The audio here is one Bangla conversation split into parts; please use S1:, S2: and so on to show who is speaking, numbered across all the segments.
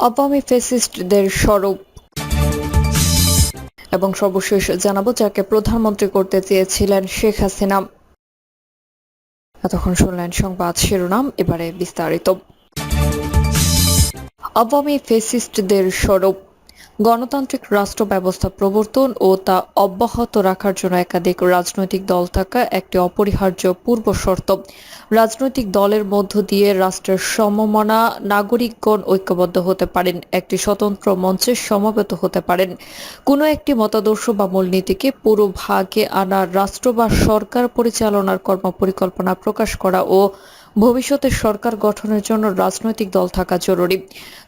S1: আওয়ামী ফেসিস্টদের স্বরূপ এবং সর্বশেষ জানাব যাকে প্রধানমন্ত্রী করতে চেয়েছিলেন শেখ হাসিনা। এতক্ষণ শুনলেন সংবাদ শিরোনাম, এবারে বিস্তারিত। আওয়ামী ফেসিস্টদের স্বরূপ গণতান্ত্রিক রাষ্ট্র ব্যবস্থা প্রবর্তন ও তা অব্যাহত রাখার জন্য একাধিক রাজনৈতিক দল থাকা একটি অপরিহার্য পূর্ব শর্ত। রাজনৈতিক দলের মধ্য দিয়ে রাষ্ট্রের সমমনা নাগরিকগণ ঐক্যবদ্ধ হতে পারেন, একটি স্বতন্ত্র মঞ্চে সমবেত হতে পারেন। কোনো একটি মতাদর্শ বা মূলনীতিকে পুরো ভাগে আনা রাষ্ট্র বা সরকার পরিচালনার কর্মপরিকল্পনা প্রকাশ করা ও ভবিষ্যতে সরকার গঠনের জন্য রাজনৈতিক দল থাকা জরুরি।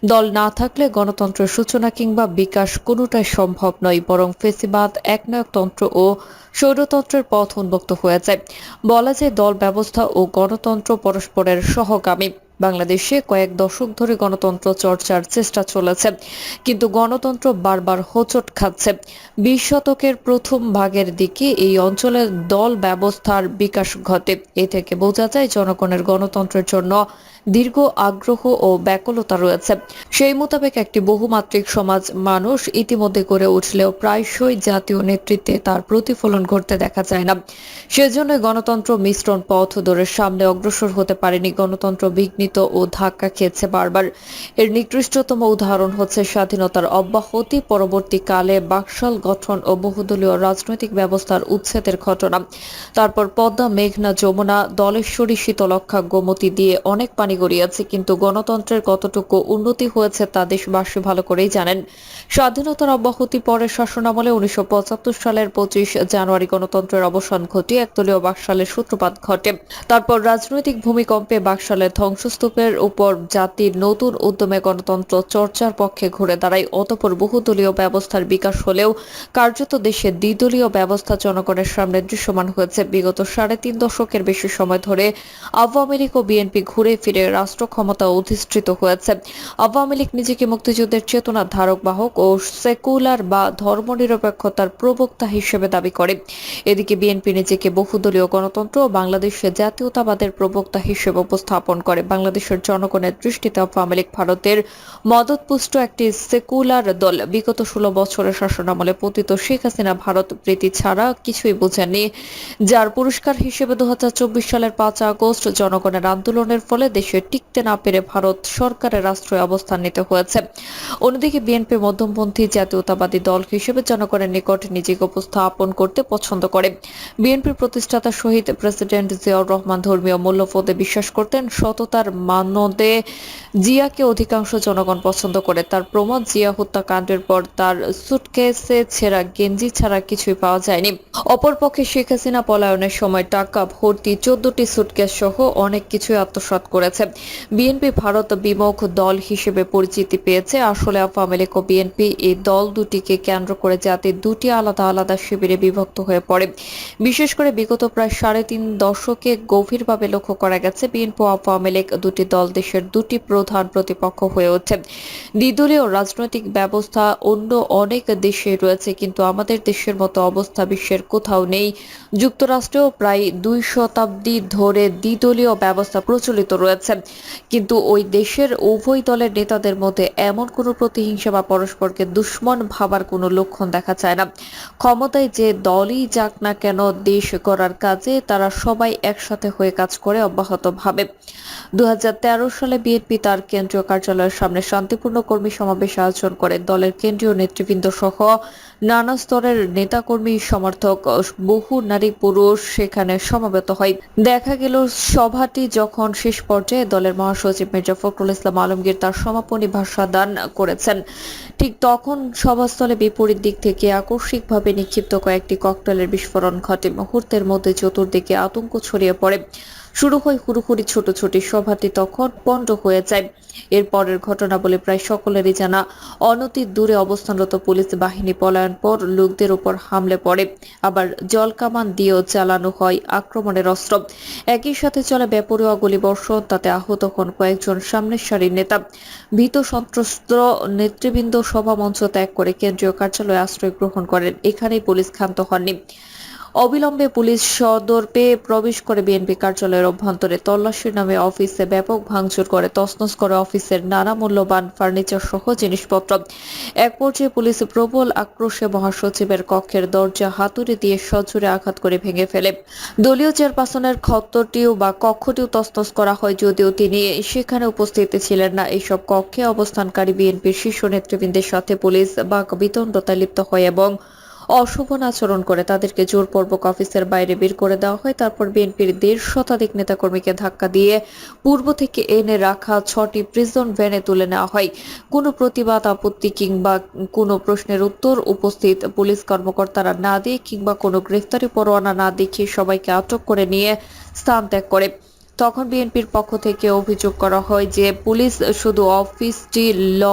S1: দল না থাকলে গণতন্ত্রের সূচনা কিংবা বিকাশ কোনোটাই সম্ভব নয়, বরং ফেসিবাদ, একনায়কতন্ত্র ও সৌরতন্ত্রের পথ উন্মুক্ত হয়ে যায় বলা যায় দল ব্যবস্থা ও গণতন্ত্র পরস্পরের সহগামী। বাংলাদেশে কয়েক দশক ধরে গণতন্ত্র চর্চার চেষ্টা চলেছে, কিন্তু গণতন্ত্র বারবার হোঁচট খাচ্ছে। বিশ শতকের প্রথম ভাগের দিকে এই অঞ্চলের দল ব্যবস্থার বিকাশ ঘটে। এ থেকে বোঝা যায় জনগণের গণতন্ত্রের জন্য দীর্ঘ আগ্রহ ও ব্যাকুলতা রয়েছে। সেই মোতাবেক একটি বহুমাত্রিক সমাজ মানুষ ইতিমধ্যে গড়ে উঠলেও প্রায়শই জাতীয় নেতৃত্বে তার প্রতিফলন ঘটতে দেখা যায় না। সেজন্য গণতন্ত্র মিশ্রণ পথ ধরে সামনে অগ্রসর হতে পারেনি। গণতন্ত্র বিঘ্নিত ও ধাক্কা খেয়েছে বারবার। এর নিকৃষ্টতম উদাহরণ হচ্ছে স্বাধীনতার অব্যাহতি, পরবর্তীকালে বাকশাল গঠন ও বহুদলীয় রাজনৈতিক ব্যবস্থার উচ্ছেদের ঘটনা। তারপর পদ্মা, মেঘনা, যমুনা, দলেশ্বরী শীতলক্ষা গোমতী দিয়ে অনেক পানি গড়িয়েছে, কিন্তু গণতন্ত্রের কতটুকু উন্নতি হয়েছে তা দেশবাসী ভালো করেই জানেন। স্বাধীনতার অব্যাহতি পরে শাসনামলে উনিশশো পঁচাত্তর সালের পঁচিশ জানুয়ারি গণতন্ত্রের অবসান ঘটিয়ে একদলীয় বাকশালের সূত্রপাত ঘটে। তারপর রাজনৈতিক ভূমিকম্পে বাকশালের ধ্বংসস্তূপের উপর জাতির নতুন উদ্যমে গণতন্ত্র চর্চার পক্ষে ঘুরে দাঁড়ায়। অতপর বহুদলীয় ব্যবস্থার বিকাশ হলেও কার্যত দেশে দ্বিদলীয় ব্যবস্থা জনগণের সামনে দৃশ্যমান হয়েছে। বিগত সাড়ে তিন দশকের বেশি সময় ধরে আওয়ামী লীগ ও বিএনপি ঘুরে ফিরে রাষ্ট্র ক্ষমতা অধিষ্ঠিত হয়েছে। আওয়ামী লীগ নিজেকে মুক্তিযুদ্ধের চেতনার ধারক বাহক ও সেকুলার বা ধর্মনিরপেক্ষতার প্রবক্তা হিসেবে দাবি করে। এদিকে বিএনপি নিজেকে বহুদলীয় গণতন্ত্র ও বাংলাদেশে জাতীয়তাবাদের প্রবক্তা হিসেবে উপস্থাপন করে। বাংলাদেশের জনগণের দৃষ্টিতে আওয়ামী লীগ ভারতের মদতপুষ্ট একটি সেকুলার দল। বিগত ষোলো বছরের শাসনামলে পতিত শেখ হাসিনা ভারত প্রীতি ছাড়া কিছুই বোঝেননি। যার পুরস্কার হিসেবে দু হাজার চব্বিশ সালের পাঁচ আগস্ট জনগণের আন্দোলনের ফলে দেশে টিকতে না পেরে ভারত সরকারের রাষ্ট্রীয় অবস্থান নিতে হয়েছে। অন্যদিকে বিএনপি মধ্যমপন্থী জাতীয়তাবাদী দল হিসেবে জনগণের নিকট নিজেকে উপস্থাপন করতে পছন্দ করে। বিএনপির প্রতিষ্ঠাতা শহীদ প্রেসিডেন্ট জিয়াউর রহমান ধর্মীয় মূল্যবোধে বিশ্বাস করতেন। সততার মানদে জিয়াকে অধিকাংশ জনগণ পছন্দ করে। তার প্রমাণ, জিয়া হত্যাকাণ্ডের পর তার সুটকেসে ছেঁড়া গেঞ্জি ছাড়া কিছুই পাওয়া যায়নি। অপরপক্ষে শেখ হাসিনা পলায়নের সময় টাকা ভর্তি চোদ্দটি সুটকেস সহ অনেক কিছুই আত্মসাৎ করেছে। বিএনপি ভারত বিমুখ দল হিসেবে পরিচিতি পেয়েছে। আসলে আওয়ামী লীগ ও বিএনপি এই দল দুটিকে কেন্দ্র করে জাতি দুটি আলাদা আলাদা শিবিরে বিভক্ত হয়ে পড়ে। বিশেষ করে বিগত প্রায় সাড়ে তিন দশকে গভীরভাবে লক্ষ্য করা গেছে, বিএনপি আওয়ামী লীগ দুটি দল দেশের দুটি প্রধান প্রতিপক্ষ হয়ে ওঠে। দ্বিদলীয় রাজনৈতিক ব্যবস্থা অন্য অনেক দেশে রয়েছে, কিন্তু আমাদের দেশের মতো অবস্থা বিশ্বের কোথাও নেই। যুক্তরাষ্ট্রেও প্রায় দুই শতাব্দী ধরে দ্বিদলীয় ব্যবস্থা প্রচলিত রয়েছে। কিন্তু ওই দেশের উভয় দলের নেতাদের মধ্যে এমন কোনো প্রতিহিংসা বা পরস্পরকে দুশ্মন ভাবার কোনো লক্ষণ দেখা যায় না। ক্ষমতায় যে দলই যাক না কেন, দেশ গড়ার কাজে তারা সবাই একসাথে হয়ে কাজ করে অব্যাহতভাবে। দু সালে বিএনপি তার কেন্দ্রীয় কার্যালয়ের সামনে শান্তিপূর্ণ কর্মী সমাবেশ আয়োজন করে। দলের কেন্দ্রীয় নেতৃবৃন্দ সহ নানা স্তরের নেতাকর্মী, সমর্থক বহু নারী পুরুষ সেখানে সমবেত হয়। দেখা গেল সভাটি যখন শেষ পর্যায়ে দলের মহাসচিব মির্জা ফখরুল ইসলাম আলমগীর তার সমাপনী ভাষা দান করেছেন। ঠিক তখন সভাস্থলে বিপরীত দিক থেকে আকস্মিকভাবে নিক্ষিপ্ত কয়েকটি ককটেলের বিস্ফোরণ ঘটে। মুহূর্তের মধ্যে চতুর্দিকে আতঙ্ক ছড়িয়ে পড়ে। শুরু হয় হুড়ুহুড়ি ছোট ছোট সভাটি তখন পণ্ড হয়ে যায়। এরপরের ঘটনা বলে প্রায় সকলেরই জানা। অনতি দূরে অবস্থানরত পুলিশ বাহিনী পলায়ন পর লোকদের উপর হামলে পড়ে। আবার জলকামান দিয়েও চালানো হয় আক্রমণের অস্ত্র। একই সাথে চলে বেপরোয়া গুলিবর্ষণ, তাতে আহত হন কয়েকজন সামনের সারির নেতা। ভীত সন্ত্রস্ত নেতৃবৃন্দ সভা মঞ্চ ত্যাগ করে কেন্দ্রীয় কার্যালয়ে আশ্রয় গ্রহণ করেন। এখানেই পুলিশ ক্ষান্ত হননি। অবিলম্বে পুলিশ সদর পেয়ে প্রবেশ করে বিএনপি কার্যালয়ের অভ্যন্তরে তল্লাশির নামে অফিসে ব্যাপক ভাঙচুর করে, তছনছ করে অফিসের নানা মূল্যবান ফার্নিচার সহ জিনিসপত্র। এক পর্যায়ে পুলিশ প্রবল আক্রোশে মহাসচিবের কক্ষের দরজা হাতুড়ি দিয়ে সজোরে আঘাত করে ভেঙে ফেলে। দলীয় চেয়ারপারসনের খত্তরটিও বা কক্ষটিও তছনছ করা হয় যদিও তিনি সেখানে উপস্থিত ছিলেন না। এইসব কক্ষে অবস্থানকারী বিএনপির শীর্ষ নেতৃবৃন্দের সাথে পুলিশ বাক বিতণ্ডতায় লিপ্ত হয় এবং অশোভন আচরণ করে তাদেরকে জোরপূর্বক অফিসের বাইরে বের করে দেওয়া হয়। তারপর বিএনপির দেড় শতাধিক নেতাকর্মীকে ধাক্কা দিয়ে পূর্ব থেকে এনে রাখা ছটি প্রিজন ভ্যানে তুলে নেওয়া হয়। কোনো প্রতিবাদ, আপত্তি কিংবা কোনো প্রশ্নের উত্তর উপস্থিত পুলিশ কর্মকর্তারা না দিয়ে কিংবা কোনো গ্রেফতারি পরোয়ানা না দেখিয়ে সবাইকে আটক করে নিয়ে স্থান ত্যাগ করে। তখন বিএনপির পক্ষ থেকে অভিযোগ করা হয় যে পুলিশ শুধু অফিসটি ল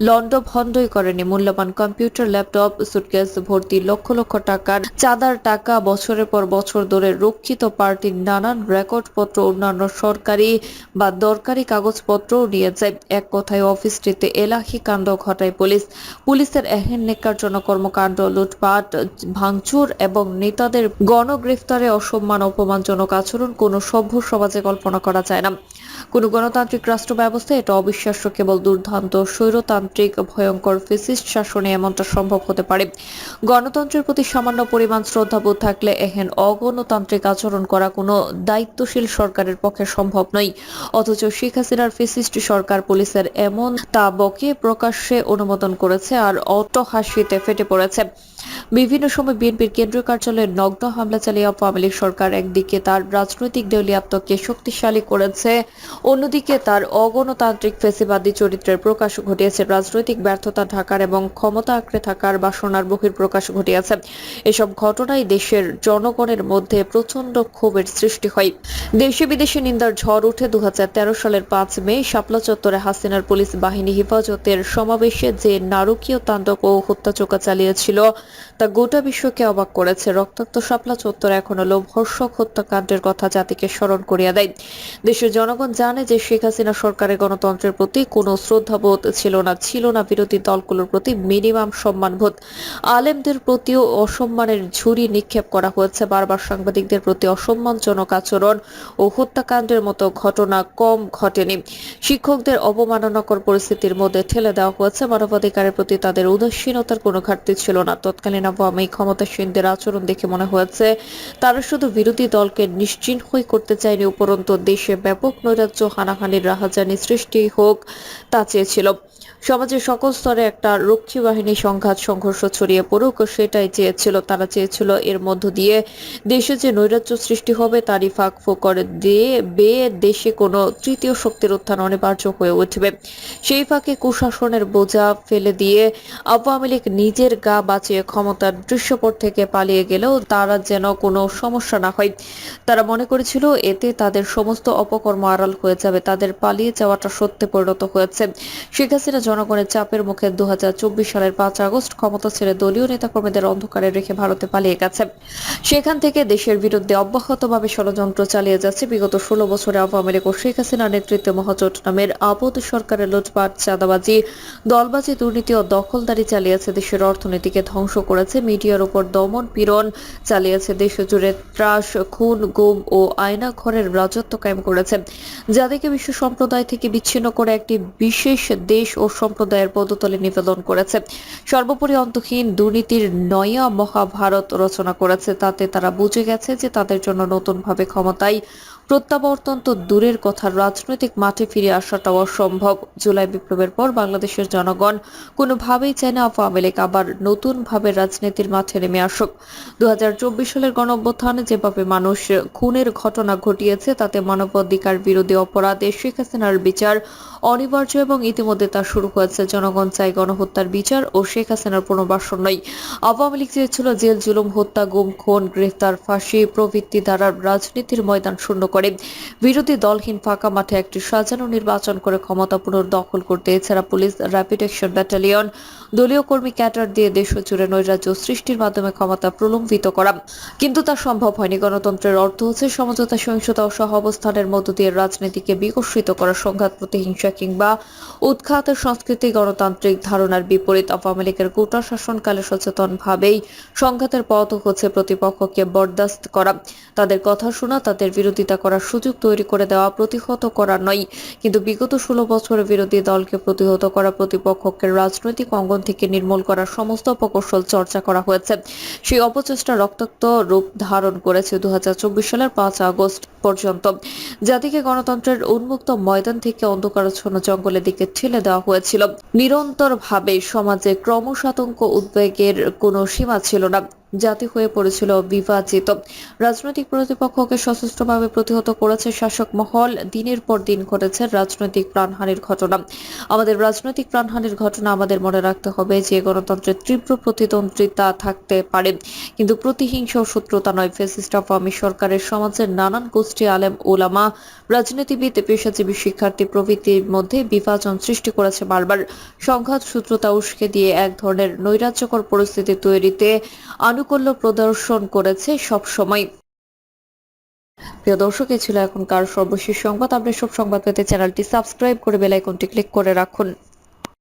S1: লন্ডভন্ডই করেনি। মূল্যবান কম্পিউটার, ল্যাপটপ, সুটকেস, ভর্তি লক্ষ লক্ষ টাকার চাঁদার টাকা বছরের পর বছর ধরে রক্ষিত পার্টির নানান রেকর্ডপত্র অন্যান্য সরকারি বা দরকারি এক কথায় অফিসটিতে এলাহি কাণ্ড ঘটায় পুলিশ। পুলিশের এহেন নেকারজনক কর্মকাণ্ড, লুটপাট, ভাঙচুর এবং নেতাদের গণগ্রেফতারে অসম্মান, অপমানজনক আচরণ কোনো সভ্য সমাজে কল্পনা করা যায় না। কোনো গণতান্ত্রিক রাষ্ট্র ব্যবস্থায় এটা অবিশ্বাস্য, কেবল দুর্দান্ত স্বৈরতান্ত্রিক ভয়ঙ্কর ফেসিস্ট শাসনে এমনটা সম্ভব হতে পারে। গণতন্ত্রের প্রতি সামান্য পরিমাণ শ্রদ্ধাবোধ থাকলে এহেন অগণতান্ত্রিক আচরণ করা কোনো দায়িত্বশীল সরকারের পক্ষে সম্ভব নয়। অথচ শেখ হাসিনার ফেসিস্ট সরকার পুলিশের এমন তাবকে প্রকাশ্যে অনুমোদন করেছে আর অট্টহাসিতে ফেটে পড়েছে। বিভিন্ন সময় বিএনপির কেন্দ্রীয় কার্যালয়ে নগ্ন হামলা চালিয়ে আওয়ামী লীগ সরকার একদিকে তার রাজনৈতিক দেউলিয়াত্মকে শক্তিশালী করেছে অন্যদিকে তার অগণতান্ত্রিক ফেসিবাদী চরিত্রের প্রকাশ ঘটিয়েছে। রাজনৈতিক ব্যর্থতা ঢাকার এবং ক্ষমতা আঁকড়ে থাকার বাসনার বহির প্রকাশ ঘটিয়েছে। এসব ঘটনায় দেশের জনগণের মধ্যে প্রচণ্ড ক্ষোভের সৃষ্টি হয়। দেশে বিদেশে নিন্দার ঝড় উঠে দু সালের পাঁচ মে শাপলা চত্বরে হাসিনার পুলিশ বাহিনী হেফাজতের সমাবেশে যে নারকীয় তাণ্ডব ও হত্যাচোকা চালিয়েছিল, তা গোটা বিশ্বকে অবাক করেছে। রক্তাক্ত শাপলা চত্বর এখনও লোভর্ষক হত্যাকাণ্ডের কথা জাতিকে স্মরণ করিয়া দেয়। দেশের জনগণ জানে যে শেখ হাসিনা সরকারের গণতন্ত্রের প্রতি কোনো শ্রদ্ধাবোধ ছিল না ছিল না বিরোধী দলগুলোর প্রতি মিনিমাম সম্মানবোধ আলেমদের প্রতিও অসম্মানের ঝুড়ি নিক্ষেপ করা হয়েছে। বারবার সাংবাদিকদের প্রতি অসম্মানজনক আচরণ ও হত্যাকাণ্ডের মতো ঘটনা কম ঘটেনি। শিক্ষকদের অবমাননাকর পরিস্থিতির মধ্যে ঠেলে দেওয়া হয়েছে। মানবাধিকারের প্রতি তাদের উদাসীনতার কোনো ঘাটতি ছিল না। তৎকালীন আওয়ামী ক্ষমতাসীনদের আচরণ দেখে মনে হয়েছে, তারা শুধু বিরোধী দলকে নিশ্চিহ্নই করতে চায়নি, উপরন্তু দেশে ব্যাপক নৈরাজ্য হানাহানির রাহাজানি সৃষ্টি হোক তা চেয়েছিল। সমাজের সকল স্তরে একটা রক্ষী বাহিনী সংঘাত, সংঘর্ষ ছড়িয়ে পড়ুক, সেটাই চেয়েছিল, তারা চেয়েছিল এর মধ্য দিয়ে দেশে যে নৈরাজ্য সৃষ্টি হবে, তারই ফাঁক ফোকর দিয়ে বেয়ে দেশে কোনো তৃতীয় শক্তির উত্থান অনিবার্য হয়ে উঠবে। সেই ফাঁকে কুশাসনের বোঝা ফেলে দিয়ে আওয়ামী লীগ নিজের গা বাঁচিয়ে ক্ষমতার দৃশ্যপট থেকে পালিয়ে গেলেও তারা যেন কোনো সমস্যা না হয়। তারা মনে করেছিল, এতে তাদের সমস্ত অপকর্ম আড়াল হয়ে যাবে, তাদের পালিয়ে যাওয়াটা সত্যে পরিণত হয়েছে। শেখ হাসিনা জনগণের চাপের মুখে দু হাজার চব্বিশ সালের পাঁচ আগস্ট ক্ষমতা ছেড়ে দলীয় নেতাকর্মীদের অন্ধকারে রেখে ভারতে পালিয়ে গেছে। সেখান থেকে দেশের বিরুদ্ধে অব্যাহতভাবে ষড়যন্ত্র চালিয়ে যাচ্ছে বিগত ষোলো বছরে আওয়ামী লীগ ও শেখ হাসিনার নেতৃত্বে মহাজোট নামের আবদ সরকারের লুটপাট, চাঁদাবাজি, দলবাজি, দুর্নীতি ও দখলদারি চালিয়েছে দেশের অর্থনীতিকে ধ্বংস করেছে। মিডিয়ার উপর দমন পীড়ন চালিয়েছে দেশ জুড়ে ত্রাস, খুন, গুম ও আয়না ঘরের রাজত্ব কায়েম করেছে। যাদেরকে বিশ্ব সম্প্রদায় থেকে বিচ্ছিন্ন করে একটি বিশেষ দেশ ও সম্প্রদায়ের পদতলে নিবেদন করেছে। সর্বোপরি অন্তহীন দুর্নীতির নয়া মহাভারত রচনা করেছে। তাতে তারা বুঝে গেছে যে তাদের জন্য নতুনভাবে ক্ষমতায় প্রত্যাবর্তন তো দূরের কথা, রাজনৈতিক মাঠে ফিরে আসাটাও অসম্ভব। জুলাই বিপ্লবের পর বাংলাদেশের জনগণ কোনোভাবেই চায় না আওয়ামী লীগ আবার নতুনভাবে রাজনীতির মাঠে নেমে আসুক। দু সালের গণঅভ্যুত্থানে যেভাবে মানুষ খুনের ঘটনা ঘটিয়েছে, তাতে মানবাধিকার বিরোধী অপরাধে শেখ হাসিনার বিচার অনিবার্য এবং ইতিমধ্যে তা শুরু হয়েছে। জনগণ চাই গণহত্যার বিচার ও শেখ হাসিনার পুনর্বাসন নয়। আওয়ামী লীগ চেয়েছিল জেল জুলুম, হত্যা, গুম, খুন, গ্রেফতার, ফাঁসি প্রভৃতি দ্বারা রাজনীতির ময়দান শূন্য করে। বিরোধী দলহীন ফাঁকা মাঠে একটি সাজানো নির্বাচন করে ক্ষমতা পুনর্দখল করতে এছাড়া পুলিশ র্যাপিড অ্যাকশন ব্যাটালিয়ন দলীয় কর্মী ক্যাডার দিয়ে দেশ জুড়ে নৈরাজ্য সৃষ্টির মাধ্যমে ক্ষমতা প্রলম্বিত করা। কিন্তু তা সম্ভব হয়নি। গণতন্ত্রের অর্থ হচ্ছে সমঝোতা, সহিংসতা ও সহ অবস্থানের মধ্য দিয়ে রাজনীতিকে বিকশিত করা সংঘাত, প্রতিহিংসা কিংবা উৎখাত সংস্কৃতি গণতান্ত্রিক ধারণার বিপরীত। আওয়ামী লীগের গোটা শাসনকালে সচেতনভাবেই সংঘাতের পথ হচ্ছে প্রতিপক্ষকে বরদাস্ত করা। তাদের কথা শোনা, তাদের বিরোধিতা করার সুযোগ তৈরি করে দেওয়া প্রতিহত করা নয়। কিন্তু বিগত ষোলো বছরের বিরোধী দলকে প্রতিহত করা প্রতিপক্ষকে রাজনৈতিক অঙ্গন থেকে নির্মূল করার সমস্ত প্রকৌশল চর্চা করা হয়েছে। সেই অপচেষ্টা রক্তাক্ত রূপ ধারণ করেছে দু হাজার চব্বিশ সালের পাঁচ আগস্ট পর্যন্ত। জাতিকে গণতন্ত্রের উন্মুক্ত ময়দান থেকে অন্ধকারাচ্ছন্ন জঙ্গলের দিকে ঠেলে দেওয়া হয়েছিল। নিরন্তরভাবে সমাজে ক্রমশাতঙ্ক উদ্বেগের কোনো সীমা ছিল না। জাতি হয়ে পড়েছিল বিভাজিত। রাজনৈতিক প্রতিপক্ষকে সশস্ত্রভাবে প্রতিহত করেছে শাসক মহল। দিনের পর দিন ঘটেছে রাজনৈতিক প্রাণহানির ঘটনা। আমাদের রাজনৈতিক প্রাণহানির ঘটনা আমাদের মনে রাখতে হবে যে, গণতন্ত্রের তীব্র প্রতিদ্বন্দ্বিতা থাকতে পারে। কিন্তু প্রতিহিংসা শত্রুতা নয়। ফেসিস্ট আওয়ামী সরকারের সমাজের নানান গোষ্ঠী, আলেম ওলামা রাজনীতিবিদ, পেশাজীবী, শিক্ষার্থী প্রভৃতির মধ্যে বিভাজন সৃষ্টি করেছে বারবার। সংঘাত সূত্রতা উস্কে দিয়ে এক ধরনের নৈরাজ্যকর পরিস্থিতি তৈরিতে আনুকূল্য প্রদর্শন করেছে সব সময়। প্রিয় দর্শক, এ ছিল এখনকার সর্বশেষ সংবাদ। আপনি সব সংবাদ পেতে চ্যানেলটি সাবস্ক্রাইব করে বেল আইকনটি ক্লিক করে রাখুন।